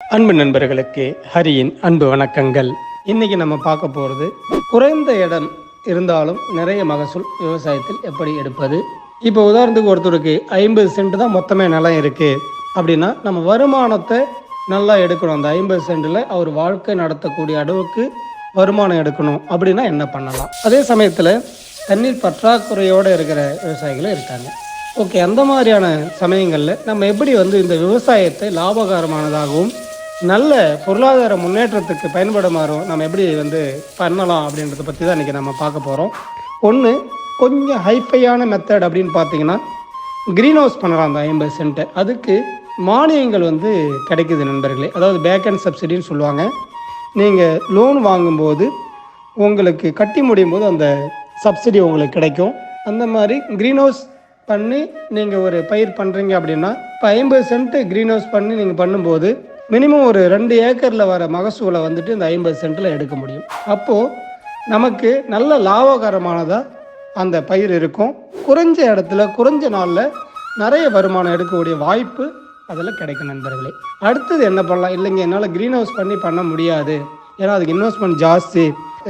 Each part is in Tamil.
அன்பு நண்பர்களுக்கு ஹரியின் அன்பு வணக்கங்கள். இன்னைக்கு நம்ம பார்க்க போகிறது குறைந்த இடம் இருந்தாலும் நிறைய மகசூல் விவசாயத்தில் எப்படி எடுப்பது? இப்போ உதாரணத்துக்கு ஒருத்தருக்கு ஐம்பது சென்ட் தான் மொத்தமே நிலம் இருக்குது அப்படின்னா நம்ம வருமானத்தை நல்லா எடுக்கணும். அந்த ஐம்பது சென்ட்டில் அவர் வாழ்க்கை நடத்தக்கூடிய அளவுக்கு வருமானம் எடுக்கணும். அப்படின்னா என்ன பண்ணலாம்? அதே சமயத்தில் தண்ணீர் பற்றாக்குறையோடு இருக்கிற விவசாயிகளும் இருக்காங்க. ஓகே அந்த மாதிரியான சமயங்களில் நம்ம எப்படி வந்து இந்த விவசாயத்தை லாபகரமானதாகவும் நல்ல பொருளாதார முன்னேற்றத்துக்கு பயன்படுமாறும் நம்ம எப்படி வந்து பண்ணலாம் அப்படின்றத பற்றி தான் இன்றைக்கி நம்ம பார்க்க போகிறோம் ஒன்று கொஞ்சம் ஹைஃபையான மெத்தட் அப்படின்னு பார்த்தீங்கன்னா க்ரீன் ஹவுஸ் பண்ணலாம் அந்த ஐம்பது சென்ட்டை அதுக்கு மானியங்கள் வந்து கிடைக்குது நண்பர்களே. அதாவது பேக் அண்ட் சப்சிடின்னு சொல்லுவாங்க. நீங்கள் லோன் வாங்கும்போது உங்களுக்கு கட்டி முடியும் போது அந்த சப்சிடி உங்களுக்கு கிடைக்கும். அந்த மாதிரி க்ரீன் ஹவுஸ் பண்ணி நீங்கள் ஒரு பயிர் பண்ணுறீங்க அப்படின்னா இப்போ ஐம்பது சென்ட்டு க்ரீன் ஹவுஸ் பண்ணி நீங்கள் பண்ணும்போது மினிமம் ஒரு ரெண்டு ஏக்கரில் வர மகசூலை வந்துட்டு இந்த ஐம்பது சென்ட்டில் எடுக்க முடியும். அப்போது நமக்கு நல்ல லாபகரமானதாக அந்த பயிர் இருக்கும். குறைஞ்ச இடத்துல குறைஞ்ச நாளில் நிறைய வருமானம் எடுக்கக்கூடிய வாய்ப்பு அதில் கிடைக்கும் நண்பர்களே. அடுத்தது என்ன பண்ணலாம்? இல்லைங்க என்னால் க்ரீன் ஹவுஸ் பண்ணி பண்ண முடியாது. ஏன்னா அதுக்கு இன்வெஸ்ட்மெண்ட் ஜாஸ்தி.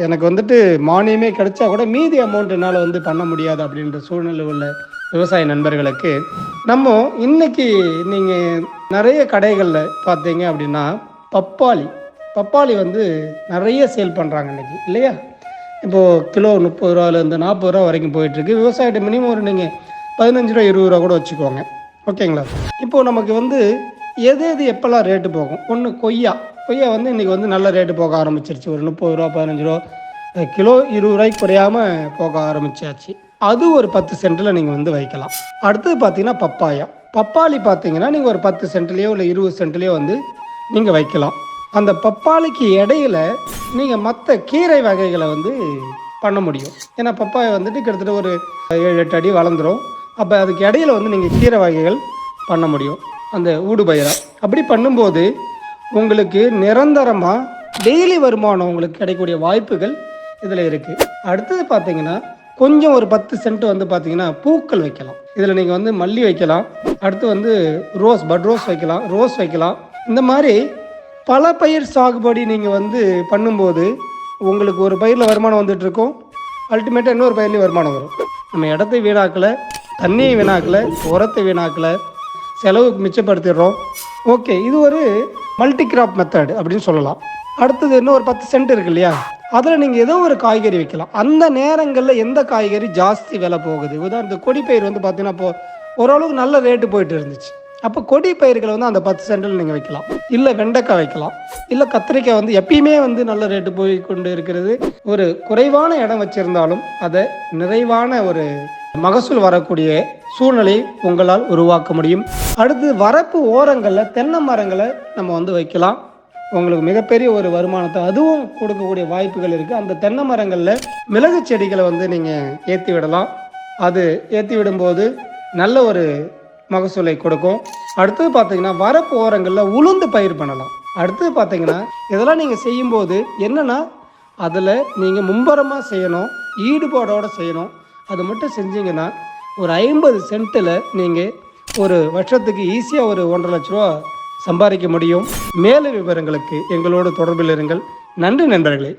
எனக்கு வந்துட்டு மானியமே கிடைச்சா கூட மீதி அமௌண்ட் என்னால் வந்து பண்ண முடியாது அப்படின்ற சூழ்நிலை உள்ள விவசாய நண்பர்களுக்கு நம்ம இன்னைக்கு நீங்கள் நிறைய கடைகளில் பார்த்தீங்க அப்படின்னா பப்பாளி. பப்பாளி வந்து நிறைய சேல் பண்ணுறாங்க இன்னைக்கு இல்லையா? இப்போது கிலோ முப்பது ரூபாலேருந்து நாற்பது ரூபா வரைக்கும் போயிட்டுருக்கு. விவசாயிட்ட மினிமம் ஒரு நீங்கள் பதினஞ்சு ரூபா இருபது ரூபா கூட வச்சுக்கோங்க. ஓகேங்களா? இப்போது நமக்கு வந்து எது எது எப்போல்லாம் ரேட்டு போகும்? ஒன்று கொய்யா. கொய்யா வந்து இன்றைக்கி வந்து நல்ல ரேட்டு போக ஆரம்பிச்சிருச்சு. ஒரு முப்பது ரூபா பதினஞ்சு ரூபா கிலோ இருபது ரூபாய்க்கு குறையாமல் போக ஆரம்பிச்சாச்சு. அது ஒரு பத்து சென்ட்டில் நீங்கள் வந்து வைக்கலாம். அடுத்தது பார்த்தீங்கன்னா பப்பாயா. பப்பாளி பார்த்தீங்கன்னா நீங்கள் ஒரு பத்து சென்ட்லேயோ இல்லை இருபது சென்ட்லேயோ வந்து நீங்கள் வைக்கலாம். அந்த பப்பாளிக்கு இடையில நீங்கள் மற்ற கீரை வகைகளை வந்து பண்ண முடியும். ஏன்னா பப்பாயை வந்துட்டு கிட்டத்தட்ட ஒரு ஏழு எட்டு அடி வளர்ந்துரும். அப்போ அதுக்கு இடையில வந்து நீங்கள் கீரை வகைகள் பண்ண முடியும். அந்த ஊடுபயிராக அப்படி பண்ணும்போது உங்களுக்கு நிரந்தரமாக டெய்லி வருமானம் உங்களுக்கு கிடைக்கக்கூடிய வாய்ப்புகள் இதில் இருக்குது அடுத்தது பார்த்தீங்கன்னா கொஞ்சம் ஒரு பத்து சென்ட் வந்து பார்த்தீங்கன்னா பூக்கள் வைக்கலாம். இதில் நீங்கள் வந்து மல்லி வைக்கலாம். அடுத்து வந்து ரோஸ் பட் ரோஸ் வைக்கலாம் ரோஸ் வைக்கலாம். இந்த மாதிரி பல பயிர் சாகுபடி நீங்கள் வந்து பண்ணும்போது உங்களுக்கு ஒரு பயிரில் வருமானம் வந்துட்டுருக்கும். அல்டிமேட்டாக இன்னொரு பயிர்லேயும் வருமானம் வரும். நம்ம இடத்தை வீணாக்கலை தண்ணியை வீணாக்கலை உரத்தை வீணாக்கலை செலவுக்கு மிச்சப்படுத்திடுறோம். ஓகே இது ஒரு மல்டி கிராப் மெத்தட் அப்படின்னு சொல்லலாம். அடுத்தது இன்னும் ஒரு பத்து சென்ட் இருக்கு இல்லையா? அதில் நீங்கள் ஏதோ ஒரு காய்கறி வைக்கலாம். அந்த நேரங்களில் எந்த காய்கறி ஜாஸ்தி விலை போகுது? உதாரணத்துக்கு கொடி வந்து பார்த்தீங்கன்னா இப்போ ஓரளவுக்கு நல்ல ரேட்டு போயிட்டு இருந்துச்சு. அப்போ கொடி பயிர்களை வந்து அந்த பத்து சென்டில் நீங்கள் வைக்கலாம். இல்லை வெண்டைக்காய் வைக்கலாம். இல்லை கத்திரிக்காய் வந்து எப்பயுமே வந்து நல்ல ரேட்டு போய் கொண்டு இருக்கிறது. ஒரு குறைவான இடம் வச்சிருந்தாலும் அதை நிறைவான ஒரு மகசூல் வரக்கூடிய சூழ்நிலை உங்களால் உருவாக்க முடியும். அடுத்து வரப்பு ஓரங்களில் தென்னை மரங்களை நம்ம வந்து வைக்கலாம். உங்களுக்கு மிகப்பெரிய ஒரு வருமானத்தை அதுவும் கொடுக்கக்கூடிய வாய்ப்புகள் இருக்குது அந்த தென்னை மரங்களில் மிளகு செடிகளை வந்து நீங்கள் ஏற்றி விடலாம். அது ஏற்றி விடும்போது நல்ல ஒரு மகசூலை கொடுக்கும். அடுத்தது பார்த்தீங்கன்னா வரப்பு ஓரங்களில் உளுந்து பயிர் பண்ணலாம். அடுத்தது பார்த்தீங்கன்னா இதெல்லாம் நீங்கள் செய்யும்போது என்னென்னா அதில் நீங்கள் மும்பரமாக செய்யணும் ஈடுபாடோடு செய்யணும். அது மட்டும் செஞ்சீங்கன்னா ஒரு ஐம்பது சென்ட்டில் நீங்கள் ஒரு வருஷத்துக்கு ஈஸியாக ஒரு ஒன்றரை லட்ச ரூபா சம்பாதிக்க முடியும். மேலும் விவரங்களுக்கு எங்களோடு தொடர்பில் இருங்கள். நன்றி நண்பர்களே.